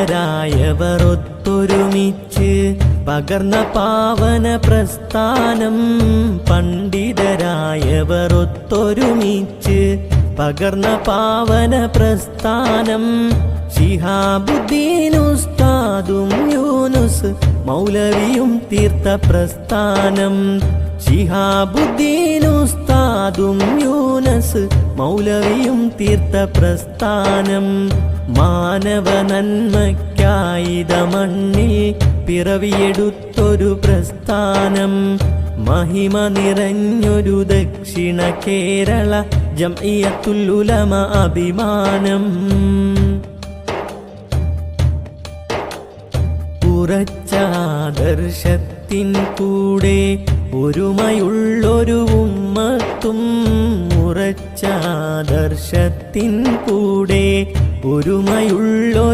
പണ്ഡിതരായവർ ഒത്തൊരുമിച്ച് പകർന്ന പാവന പ്രസ്ഥാനം പണ്ഡിതരായവർ ഒത്തൊരുമിച്ച് പകർന്ന പാവന പ്രസ്ഥാനം ശിഹാബുദ്ദീൻ ഉസ്താദും യൂനുസ് മൗലവിയും തീർത്ത പ്രസ്ഥാനം ഷിഹാബുദ്ദീൻ ഉസ്താദും യൂനസ് മൗലവിയും തീർത്ത പ്രസ്ഥാനം മാനവ നന്മയ്ക്കായിത മണ്ണിൽ പിറവിയെടുത്തൊരു പ്രസ്ഥാനം. മഹിമ നിറഞ്ഞൊരു ദക്ഷിണ കേരള ജംഇയത്തുലുലമ അഭിമാനം. ഉറച്ചാദർശത്തിൻ കൂടെ ഒരുമയുള്ളൊരു ഉമ്മത്തും ഉറച്ചാദർശത്തിൻ കൂടെ ഒരുമയുള്ളൊരു